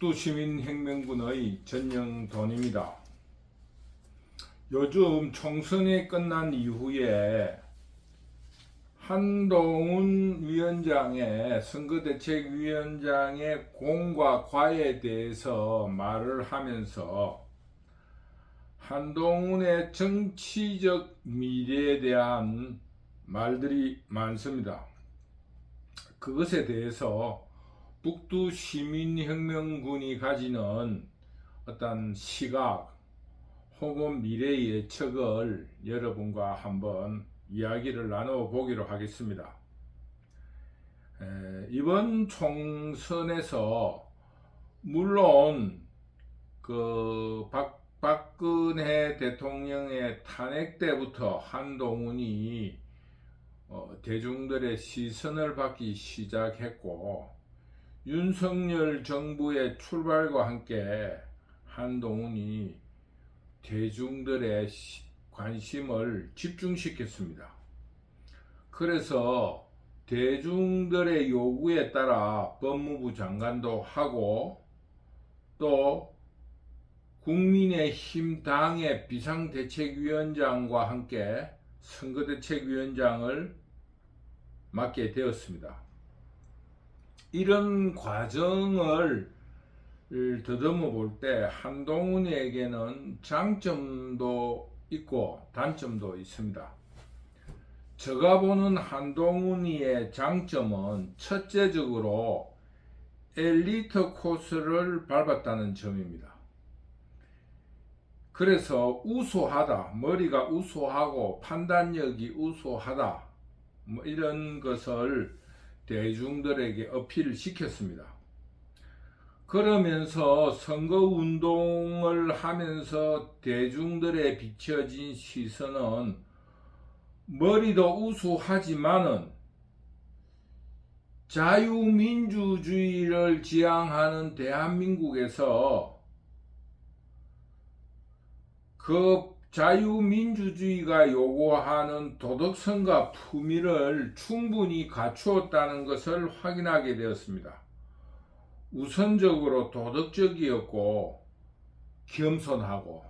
북두시민혁명군의 전영돈입니다. 요즘 총선이 끝난 이후에 한동훈 위원장의 선거대책위원장의 공과 과에 대해서 말을 하면서 한동훈의 정치적 미래에 대한 말들이 많습니다. 그것에 대해서 북두 시민혁명군이 가지는 어떤 시각 혹은 미래 예측을 여러분과 한번 이야기를 나눠 보기로 하겠습니다. 에, 이번 총선에서 물론 그 박, 박근혜 대통령의 탄핵 때부터 한동훈이 어, 대중들의 시선을 받기 시작했고 윤석열 정부의 출발과 함께 한동훈이 대중들의 시- 관심을 집중시켰습니다. 그래서 대중들의 요구에 따라 법무부 장관도 하고 또 국민의힘 당의 비상대책위원장과 함께 선거대책위원장을 맡게 되었습니다. 이런 과정을 더듬어 볼 때 한동훈에게는 장점도 있고 단점도 있습니다. 제가 보는 한동훈이의 장점은 첫째적으로 엘리트 코스를 밟았다는 점입니다. 그래서 우수하다, 머리가 우수하고 판단력이 우수하다, 뭐 이런 것을 대중들에게 어필을 시켰습니다. 그러면서 선거운동을 하면서 대중들의 비춰진 시선은 머리도 우수하지만은 자유민주주의를 지향하는 대한민국에서 그 자유민주주의가 요구하는 도덕성과 품위를 충분히 갖추었다는 것을 확인하게 되었습니다. 우선적으로 도덕적이었고 겸손하고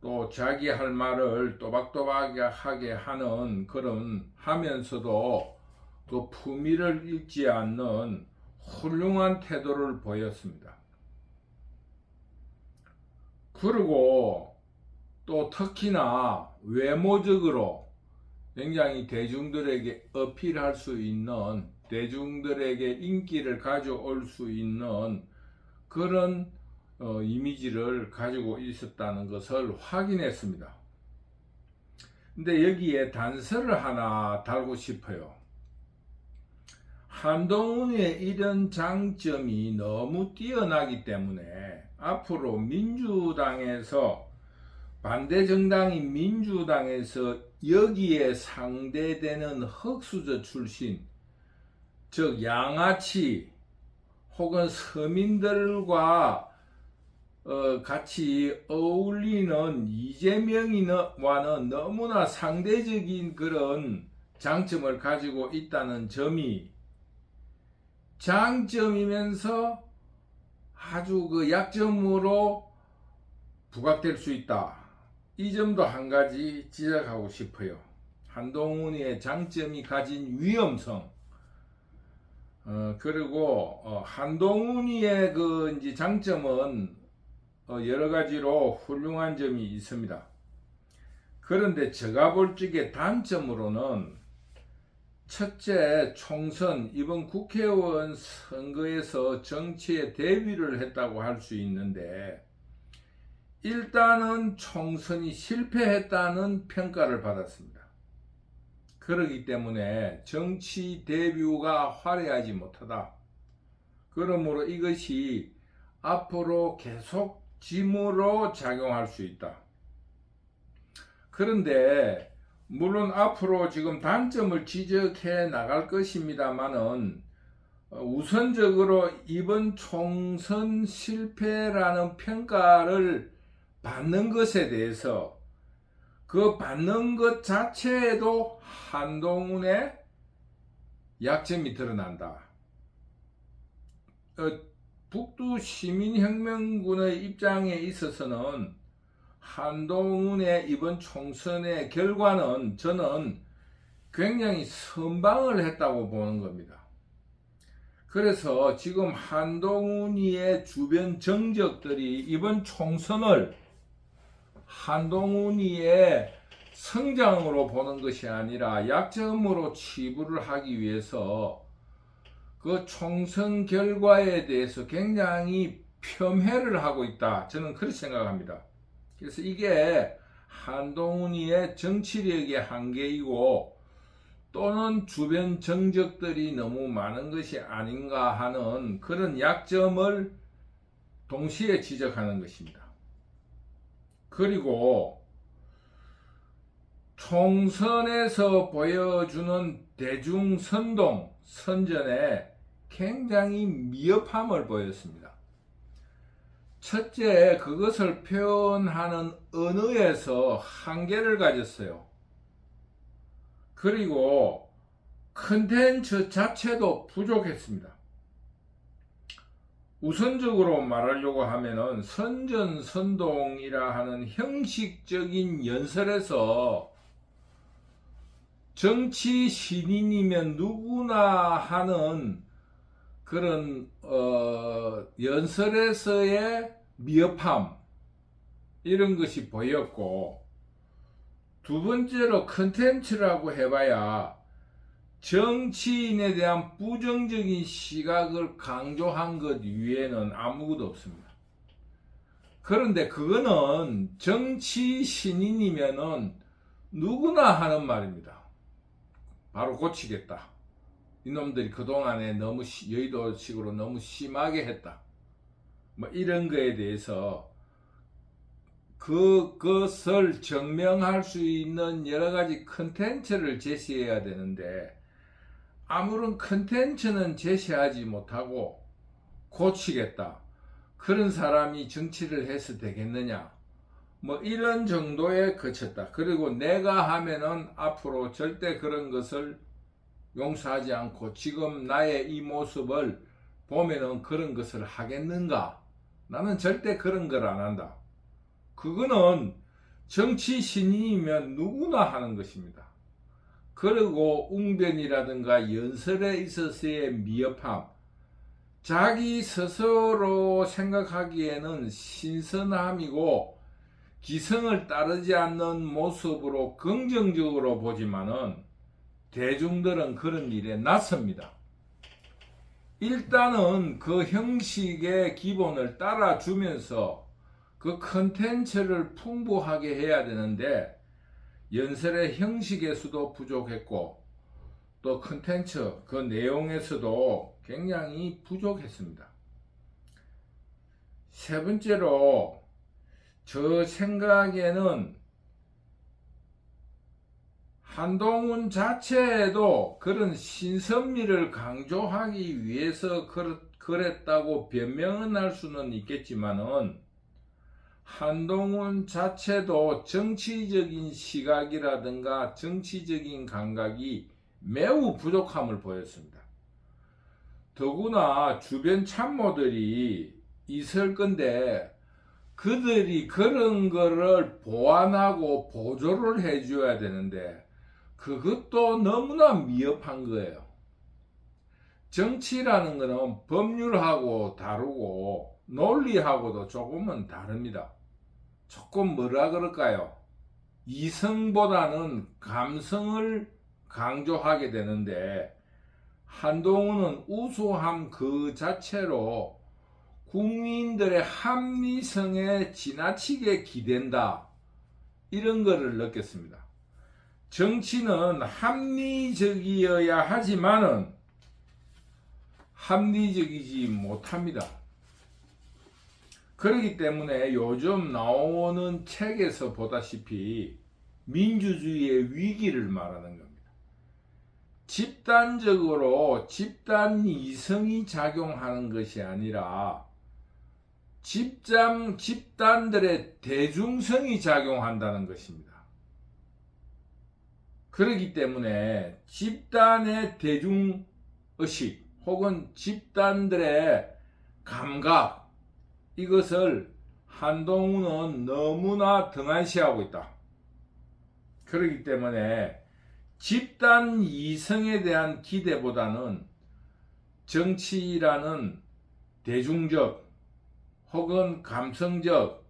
또 자기 할 말을 또박또박하게 하는 그런 하면서도 그 품위를 잃지 않는 훌륭한 태도를 보였습니다. 그리고 또 특히나 외모적으로 굉장히 대중들에게 어필할 수 있는 대중들에게 인기를 가져올 수 있는 그런 어, 이미지를 가지고 있었다는 것을 확인했습니다. 근데 여기에 단서를 하나 달고 싶어요. 한동훈의 이런 장점이 너무 뛰어나기 때문에 앞으로 민주당에서 반대 정당인 민주당에서 여기에 상대되는 흑수저 출신, 즉 양아치 혹은 서민들과 어, 같이 어울리는 이재명이와는 너무나 상대적인 그런 장점을 가지고 있다는 점이 장점이면서 아주 그 약점으로 부각될 수 있다. 이 점도 한 가지 지적하고 싶어요. 한동훈의 장점이 가진 위험성, 어, 그리고 어, 한동훈이의 그 이제 장점은 어, 여러 가지로 훌륭한 점이 있습니다. 그런데 제가 볼 적에 단점으로는 첫째 총선 이번 국회의원 선거에서 정치에 대비를 했다고 할 수 있는데 일단은 총선이 실패했다는 평가를 받았습니다. 그러기 때문에 정치 대뷰가 화려하지 못하다. 그러므로 이것이 앞으로 계속 짐으로 작용할 수 있다. 그런데 물론 앞으로 지금 단점을 지적해 나갈 것입니다만은 어, 우선적으로 이번 총선 실패라는 평가를 받는 것에 대해서 그 받는 것 자체에도 한동훈의 약점이 드러난다. 어, 북두 시민혁명군의 입장에 있어서는 한동훈의 이번 총선의 결과는 저는 굉장히 선방을 했다고 보는 겁니다. 그래서 지금 한동훈이의 주변 정적들이 이번 총선을 한동훈이의 성장으로 보는 것이 아니라 약점으로 치부를 하기 위해서 그 총선 결과에 대해서 굉장히 폄훼를 하고 있다. 저는 그렇게 생각합니다. 그래서 이게 한동훈이의 정치력의 한계이고 또는 주변 정적들이 너무 많은 것이 아닌가 하는 그런 약점을 동시에 지적하는 것입니다. 그리고 총선에서 보여주는 대중 선동, 선전에 굉장히 미흡함을 보였습니다. 첫째, 그것을 표현하는 언어에서 한계를 가졌어요. 그리고 컨텐츠 자체도 부족했습니다. 우선적으로 말하려고 하면은 선전선동이라 하는 형식적인 연설에서 정치 신인이면 누구나 하는 그런 어, 연설에서의 미흡함 이런 것이 보였고 두 번째로 컨텐츠라고 해봐야 정치인에 대한 부정적인 시각을 강조한 것 위에는 아무것도 없습니다. 그런데 그거는 정치 신인이면은 누구나 하는 말입니다. 바로 고치겠다. 이놈들이 그동안에 너무 여의도식으로 너무 심하게 했다. 뭐 이런 거에 대해서 그것을 증명할 수 있는 여러 가지 컨텐츠를 제시해야 되는데 아무런 컨텐츠는 제시하지 못하고 고치겠다. 그런 사람이 정치를 해서 되겠느냐? 뭐 이런 정도에 그쳤다. 그리고 내가 하면은 앞으로 절대 그런 것을 용서하지 않고 지금 나의 이 모습을 보면은 그런 것을 하겠는가? 나는 절대 그런 걸 안 한다. 그거는 정치 신인이면 누구나 하는 것입니다. 그리고 웅변이라든가 연설에 있어서의 미흡함, 자기 스스로 생각하기에는 신선함이고 기성을 따르지 않는 모습으로 긍정적으로 보지만은 대중들은 그런 일에 낯섭니다. 일단은 그 형식의 기본을 따라주면서 그 컨텐츠를 풍부하게 해야 되는데 연설의 형식에서도 부족했고 또 컨텐츠 그 내용에서도 굉장히 부족했습니다. 세 번째로 저 생각에는 한동훈 자체에도 그런 신선미를 강조하기 위해서 그랬다고 변명은 할 수는 있겠지만은 한동훈 자체도 정치적인 시각이라든가 정치적인 감각이 매우 부족함을 보였습니다. 더구나 주변 참모들이 있을 건데 그들이 그런 거를 보완하고 보조를 해줘야 되는데 그것도 너무나 미흡한 거예요. 정치라는 것은 법률하고 다르고 논리하고도 조금은 다릅니다. 조금 뭐라 그럴까요? 이성보다는 감성을 강조하게 되는데 한동훈은 우수함 그 자체로 국민들의 합리성에 지나치게 기댄다. 이런 거를 느꼈습니다. 정치는 합리적이어야 하지만은 합리적이지 못합니다. 그렇기 때문에 요즘 나오는 책에서 보다시피 민주주의의 위기를 말하는 겁니다. 집단적으로 집단 이성이 작용하는 것이 아니라 집단, 집단들의 대중성이 작용한다는 것입니다. 그렇기 때문에 집단의 대중의식 혹은 집단들의 감각 이것을 한동훈은 너무나 등한시하고 있다. 그렇기 때문에 집단 이성에 대한 기대보다는 정치라는 대중적 혹은 감성적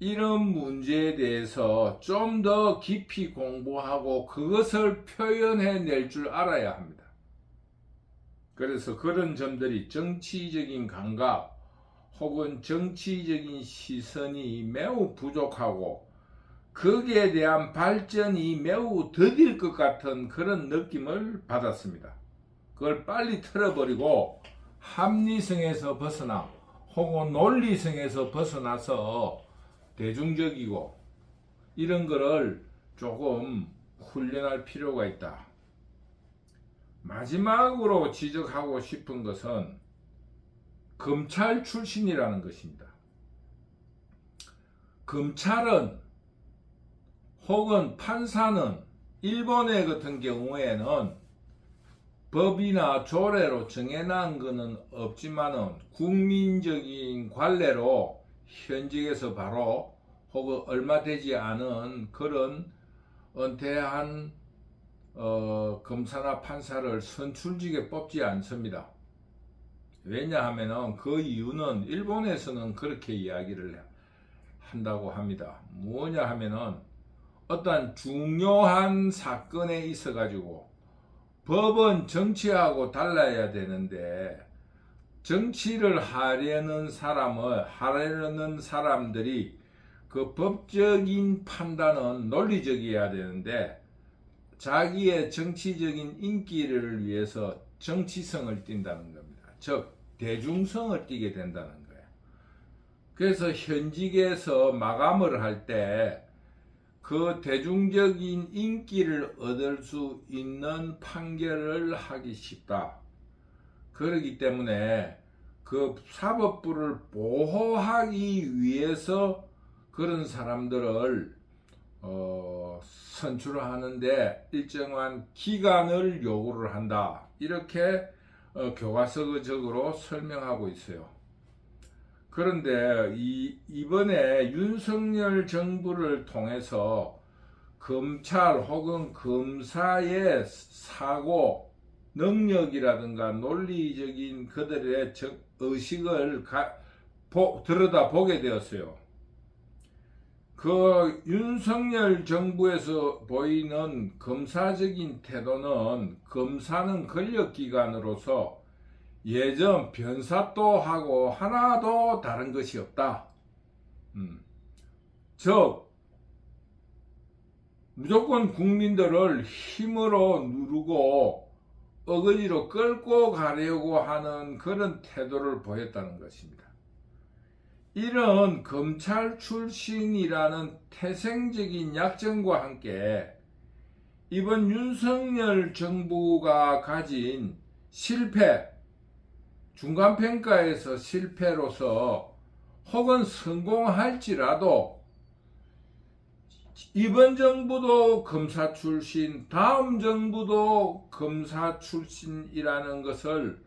이런 문제에 대해서 좀 더 깊이 공부하고 그것을 표현해 낼 줄 알아야 합니다. 그래서 그런 점들이 정치적인 감각 혹은 정치적인 시선이 매우 부족하고 거기에 대한 발전이 매우 더딜 것 같은 그런 느낌을 받았습니다. 그걸 빨리 틀어버리고 합리성에서 벗어나 혹은 논리성에서 벗어나서 대중적이고 이런 거를 조금 훈련할 필요가 있다. 마지막으로 지적하고 싶은 것은 검찰 출신이라는 것입니다. 검찰은 혹은 판사는 일본의 같은 경우에는 법이나 조례로 정해놓은 것은 없지만은 국민적인 관례로 현직에서 바로 혹은 얼마 되지 않은 그런 은퇴한 어, 검사나 판사를 선출직에 뽑지 않습니다. 왜냐하면은 그 이유는 일본에서는 그렇게 이야기를 한다고 합니다. 뭐냐 하면은 어떤 중요한 사건에 있어 가지고 법은 정치하고 달라야 되는데 정치를 하려는 사람을 하려는 사람들이 그 법적인 판단은 논리적이어야 되는데 자기의 정치적인 인기를 위해서 정치성을 띈다는 겁니다. 즉 대중성을 띠게 된다는 거예요. 그래서 현직에서 마감을 할 때 그 대중적인 인기를 얻을 수 있는 판결을 하기 쉽다. 그러기 때문에 그 사법부를 보호하기 위해서 그런 사람들을 어, 선출하는데 일정한 기간을 요구를 한다. 이렇게 어, 교과서적으로 설명하고 있어요. 그런데 이, 이번에 윤석열 정부를 통해서 검찰 혹은 검사의 사고 능력이라든가 논리적인 그들의 정, 의식을 가, 보, 들여다 보게 되었어요. 그 윤석열 정부에서 보이는 검사적인 태도는 검사는 권력기관으로서 예전 변사또 하고 하나도 다른 것이 없다. 음. 즉 무조건 국민들을 힘으로 누르고 어거지로 끌고 가려고 하는 그런 태도를 보였다는 것입니다. 이런 검찰 출신이라는 태생적인 약점과 함께 이번 윤석열 정부가 가진 실패, 중간평가에서 실패로서 혹은 성공할지라도 이번 정부도 검사 출신, 다음 정부도 검사 출신이라는 것을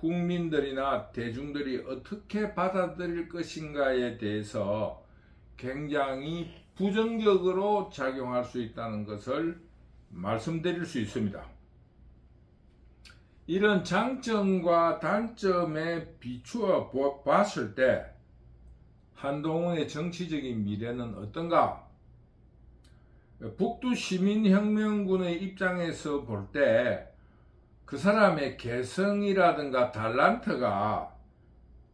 국민들이나 대중들이 어떻게 받아들일 것인가에 대해서 굉장히 부정적으로 작용할 수 있다는 것을 말씀드릴 수 있습니다. 이런 장점과 단점에 비추어 봤을 때 한동훈의 정치적인 미래는 어떤가? 북두 시민혁명군의 입장에서 볼때 그 사람의 개성이라든가 달란트가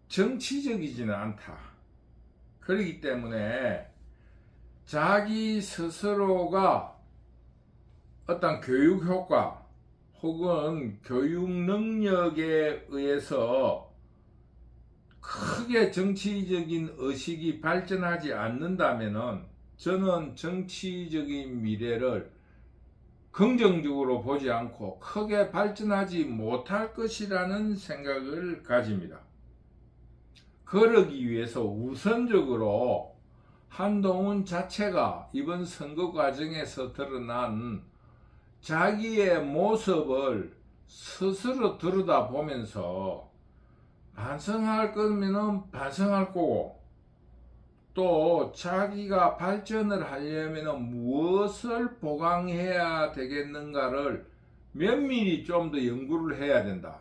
정치적이지는 않다. 그렇기 때문에 자기 스스로가 어떤 교육 효과 혹은 교육 능력에 의해서 크게 정치적인 의식이 발전하지 않는다면 저는 정치적인 미래를 긍정적으로 보지 않고 크게 발전하지 못할 것이라는 생각을 가집니다. 그러기 위해서 우선적으로 한동훈 자체가 이번 선거 과정에서 드러난 자기의 모습을 스스로 들여다보면서 반성할 거면은 반성할 거고 또 자기가 발전을 하려면 무엇을 보강해야 되겠는가를 면밀히 좀 더 연구를 해야 된다.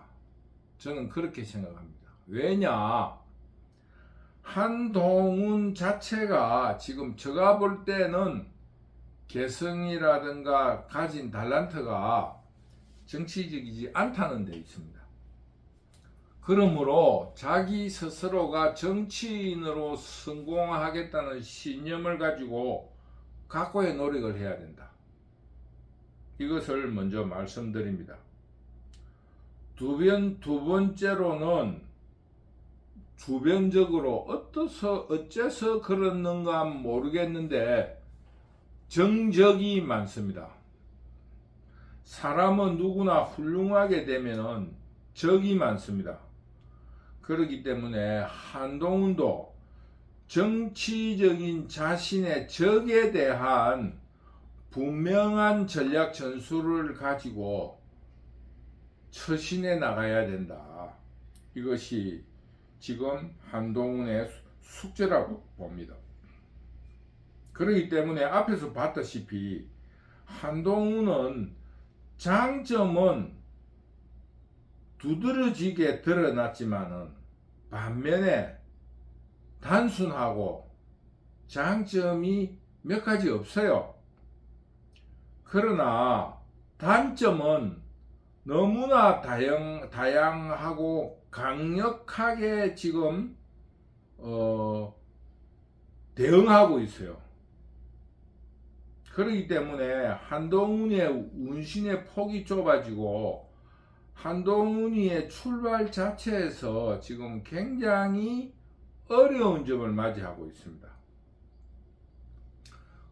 저는 그렇게 생각합니다. 왜냐? 한동훈 자체가 지금 제가 볼 때는 개성이라든가 가진 달란트가 정치적이지 않다는 데 있습니다. 그러므로 자기 스스로가 정치인으로 성공하겠다는 신념을 가지고 각고의 노력을 해야 된다. 이것을 먼저 말씀드립니다. 두, 번, 두 번째로는 주변적으로 어떠서 어째서 그랬는가 모르겠는데 정적이 많습니다. 사람은 누구나 훌륭하게 되면은 적이 많습니다. 그렇기 때문에 한동훈도 정치적인 자신의 적에 대한 분명한 전략 전술을 가지고 처신해 나가야 된다. 이것이 지금 한동훈의 숙제라고 봅니다. 그렇기 때문에 앞에서 봤다시피 한동훈은 장점은 두드러지게 드러났지만은 반면에 단순하고 장점이 몇 가지 없어요. 그러나 단점은 너무나 다양, 다양하고 강력하게 지금 어, 대응하고 있어요. 그렇기 때문에 한동훈의 운신의 폭이 좁아지고 한동훈이의 출발 자체에서 지금 굉장히 어려운 점을 맞이하고 있습니다.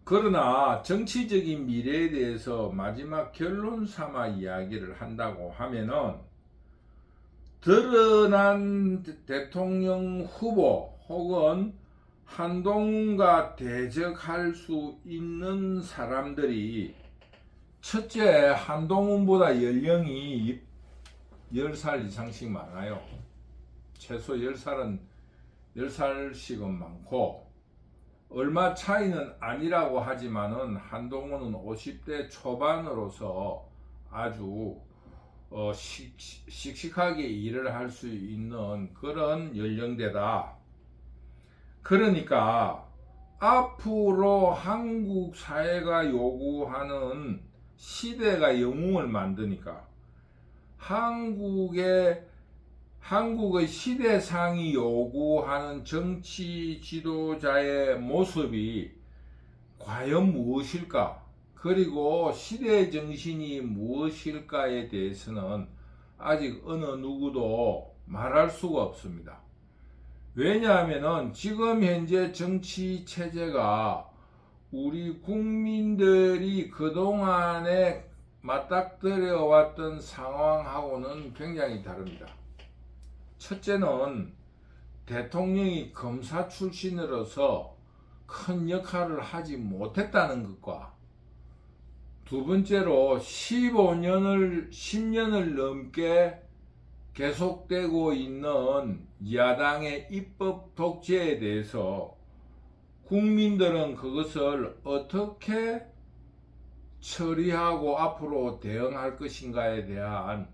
그러나 정치적인 미래에 대해서 마지막 결론 삼아 이야기를 한다고 하면은 드러난 대통령 후보 혹은 한동훈과 대적할 수 있는 사람들이 첫째 한동훈보다 연령이 10살 이상씩 많아요. 최소 10살은 10살씩은 많고 얼마 차이는 아니라고 하지만은 한동훈은 50대 초반으로서 아주 어, 식, 씩씩하게 일을 할 수 있는 그런 연령대다. 그러니까 앞으로 한국 사회가 요구하는 시대가 영웅을 만드니까 한국의 한국의 시대상이 요구하는 정치 지도자의 모습이 과연 무엇일까? 그리고 시대 정신이 무엇일까에 대해서는 아직 어느 누구도 말할 수가 없습니다. 왜냐하면 지금 현재 정치 체제가 우리 국민들이 그동안에 맞닥뜨려 왔던 상황하고는 굉장히 다릅니다. 첫째는 대통령이 검사 출신으로서 큰 역할을 하지 못했다는 것과 두 번째로 15년을 10년을 넘게 계속되고 있는 야당의 입법 독재에 대해서 국민들은 그것을 어떻게 처리하고 앞으로 대응할 것인가에 대한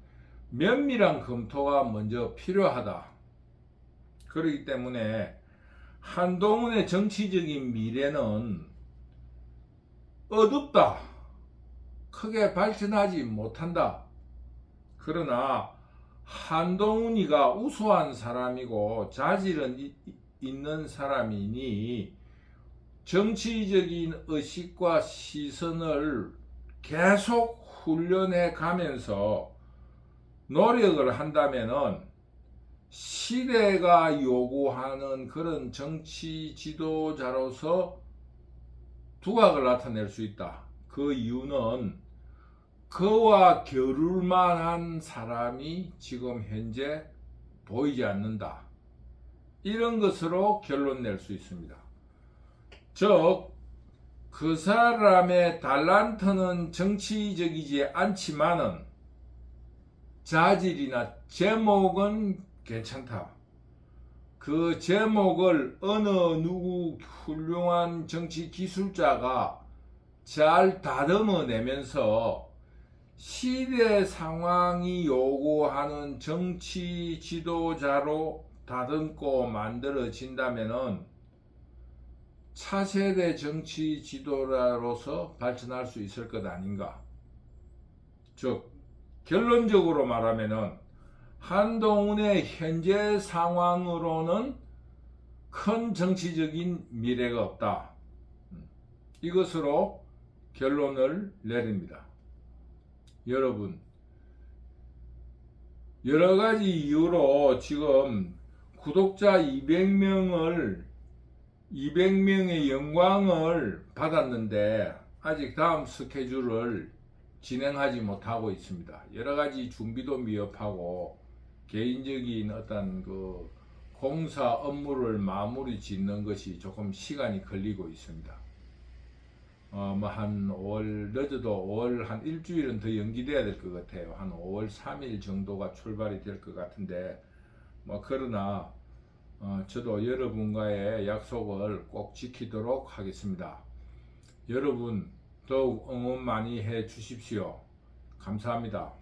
면밀한 검토가 먼저 필요하다. 그렇기 때문에 한동훈의 정치적인 미래는 어둡다. 크게 발전하지 못한다. 그러나 한동훈이가 우수한 사람이고 자질은 이, 있는 사람이니 정치적인 의식과 시선을 계속 훈련해 가면서 노력을 한다면은 시대가 요구하는 그런 정치 지도자로서 두각을 나타낼 수 있다. 그 이유는 그와 겨룰 만한 사람이 지금 현재 보이지 않는다. 이런 것으로 결론 낼 수 있습니다. 즉, 그 사람의 달란트는 정치적이지 않지만은 자질이나 제목은 괜찮다. 그 제목을 어느 누구 훌륭한 정치 기술자가 잘 다듬어 내면서 시대 상황이 요구하는 정치 지도자로 다듬고 만들어진다면은 차세대 정치 지도자로서 발전할 수 있을 것 아닌가. 즉, 결론적으로 말하면은 한동훈의 현재 상황으로는 큰 정치적인 미래가 없다. 이것으로 결론을 내립니다. 여러분, 여러 가지 이유로 지금 구독자 200명을 200명의 영광을 받았는데 아직 다음 스케줄을 진행하지 못하고 있습니다. 여러 가지 준비도 미흡하고 개인적인 어떤 그 공사 업무를 마무리 짓는 것이 조금 시간이 걸리고 있습니다. 어, 뭐 한 5월 늦어도 5월 한 일주일은 더 연기돼야 될 것 같아요. 한 5월 3일 정도가 출발이 될 것 같은데 뭐 그러나 어, 저도 여러분과의 약속을 꼭 지키도록 하겠습니다. 여러분 더욱 응원 많이 해 주십시오. 감사합니다.